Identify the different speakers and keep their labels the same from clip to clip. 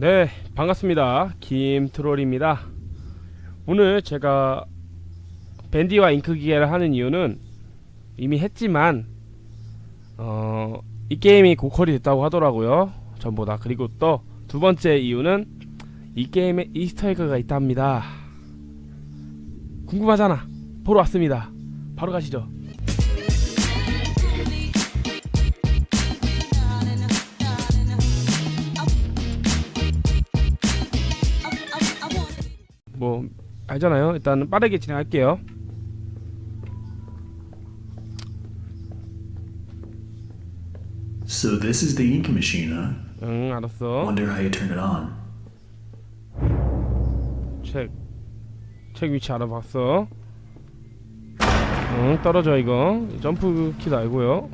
Speaker 1: 네, 반갑습니다. 김트롤입니다. 오늘 제가 밴디와 잉크 기계를 하는 이유는 이미 했지만 어, 이 게임이 고퀄이 됐다고 하더라고요. 전보다. 그리고 또 두 번째 이유는 이 게임에 이스터에그가 있답니다. 궁금하잖아. 보러 왔습니다. 바로 가시죠. 뭐 알잖아요. 일단 빠르게 진행할게요.
Speaker 2: So this is the ink machine, huh?
Speaker 1: 응, 알았어.
Speaker 2: Wonder how you turn it on.
Speaker 1: 책. 책 위치 알아봤어. 응, 떨어져 이거. 점프 키도 알고요.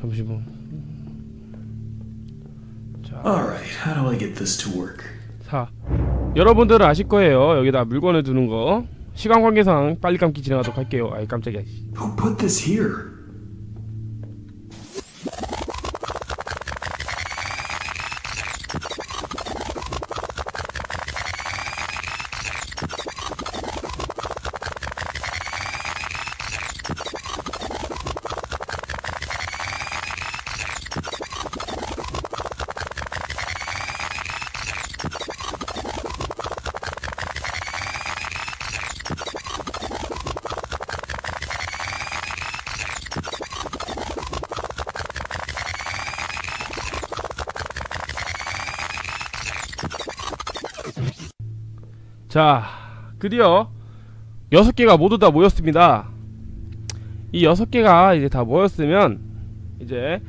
Speaker 1: 잠시만. 자,
Speaker 2: Alright, how do I get this to work?
Speaker 1: 자. 여러분들은 아실 거예요. 여기다 물건을 두는 거. 시간 관계상 빨리 감기 진행하도록 할게요. 아이 깜짝이야. 씨.
Speaker 2: Who put this here?
Speaker 1: 자, 드디어 여섯 개가 모두 다 모였습니다. 이 여섯 개가 이제 다 모였으면 이제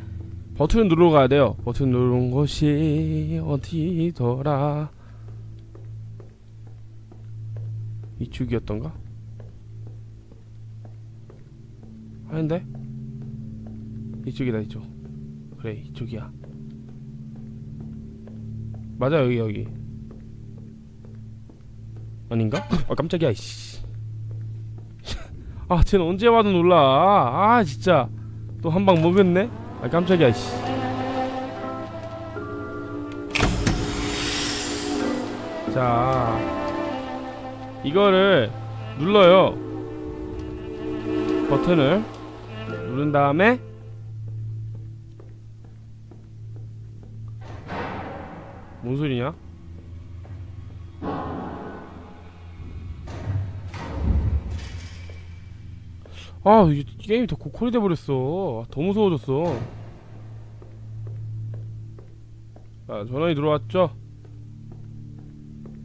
Speaker 1: 버튼 누르러 가야 돼요. 버튼 누른 곳이 어디더라? 이쪽이었던가? 아닌데? 이쪽이다 이쪽. 그래 이쪽이야. 맞아 여기 여기. 아닌가? 아 깜짝이야 이씨. 아 쟤는 언제 와도 놀라. 아 진짜. 또 한 방 먹었네? 아 깜짝이야 이씨. 자 이거를 눌러요. 버튼을 누른 다음에 뭔 소리냐? 아, 이 게임이 더 고퀄이 돼버렸어. 더 무서워졌어. 자, 전원이 들어왔죠?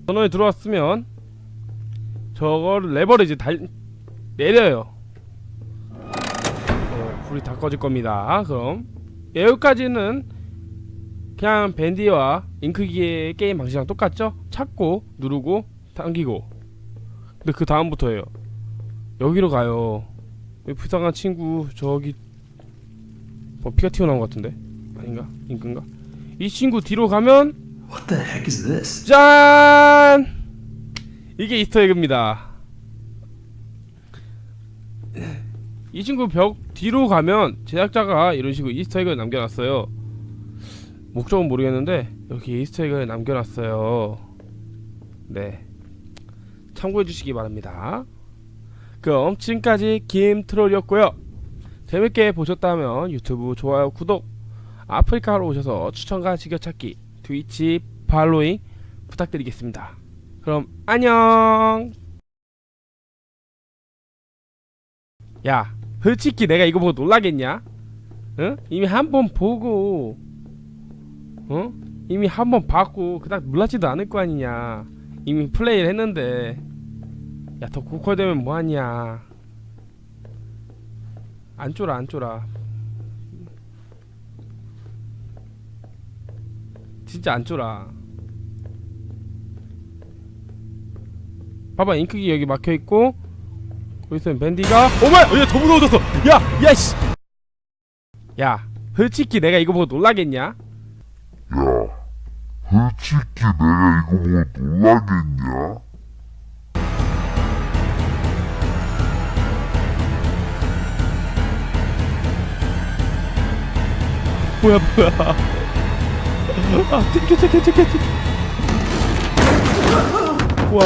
Speaker 1: 전원이 들어왔으면 레버를 이제 달 내려요. 네, 불이 다 꺼질 겁니다. 그럼 여기까지는 그냥 밴디와 잉크기의 게임 방식이랑 똑같죠? 찾고 누르고 당기고. 근데 그 다음부터예요. 여기로 가요. 이 불쌍한 친구 저기 뭐 피가 튀어나온 것 같은데? 아닌가? 인근가? 이 친구 뒤로 가면
Speaker 2: What the heck is this?
Speaker 1: 짠! 이게 이스터에그입니다. 이 친구 벽 뒤로 가면 제작자가 이런 식으로 이스터에그를 남겨놨어요. 목적은 모르겠는데 여기 이스터에그를 남겨놨어요. 네. 참고해 주시기 바랍니다 그럼 지금까지 김트롤이었고요. 재밌게 보셨다면 유튜브 좋아요, 구독, 아프리카로 오셔서 추천과 즐겨찾기, 트위치 팔로잉 부탁드리겠습니다. 그럼 안녕. 야, 솔직히 내가 이거 보고 놀라겠냐? 응? 이미 한 번 보고, 어? 이미 한 번 봤고 그닥 놀라지도 않을 거 아니냐? 이미 플레이를 했는데. 야 더 고퀄되면 뭐하냐? 안 쫄아 안 쫄아. 진짜 안 쫄아. 봐봐 잉크기 여기 막혀있고 거기서 밴디가 오마이 야더 무서워졌어! 야 야씨! 야 솔직히 내가 이거 보고 놀라겠냐?
Speaker 3: 솔직히 내가 이거 보고 놀라겠냐?
Speaker 1: 뭐야 뭐야. 아 튕겨 튕겨 튕겨 튕겨 와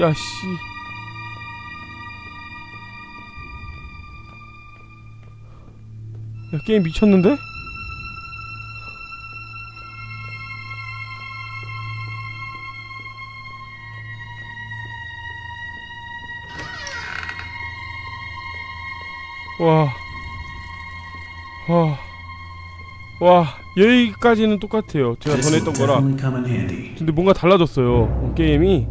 Speaker 1: 야씨. 야 게임 미쳤는데? 와. 와. 와, 여기까지는 똑같아요. 제가
Speaker 2: This
Speaker 1: 전에
Speaker 2: will
Speaker 1: 했던 거랑.
Speaker 2: definitely come in handy.
Speaker 1: 근데 뭔가 달라졌어요. 게임이.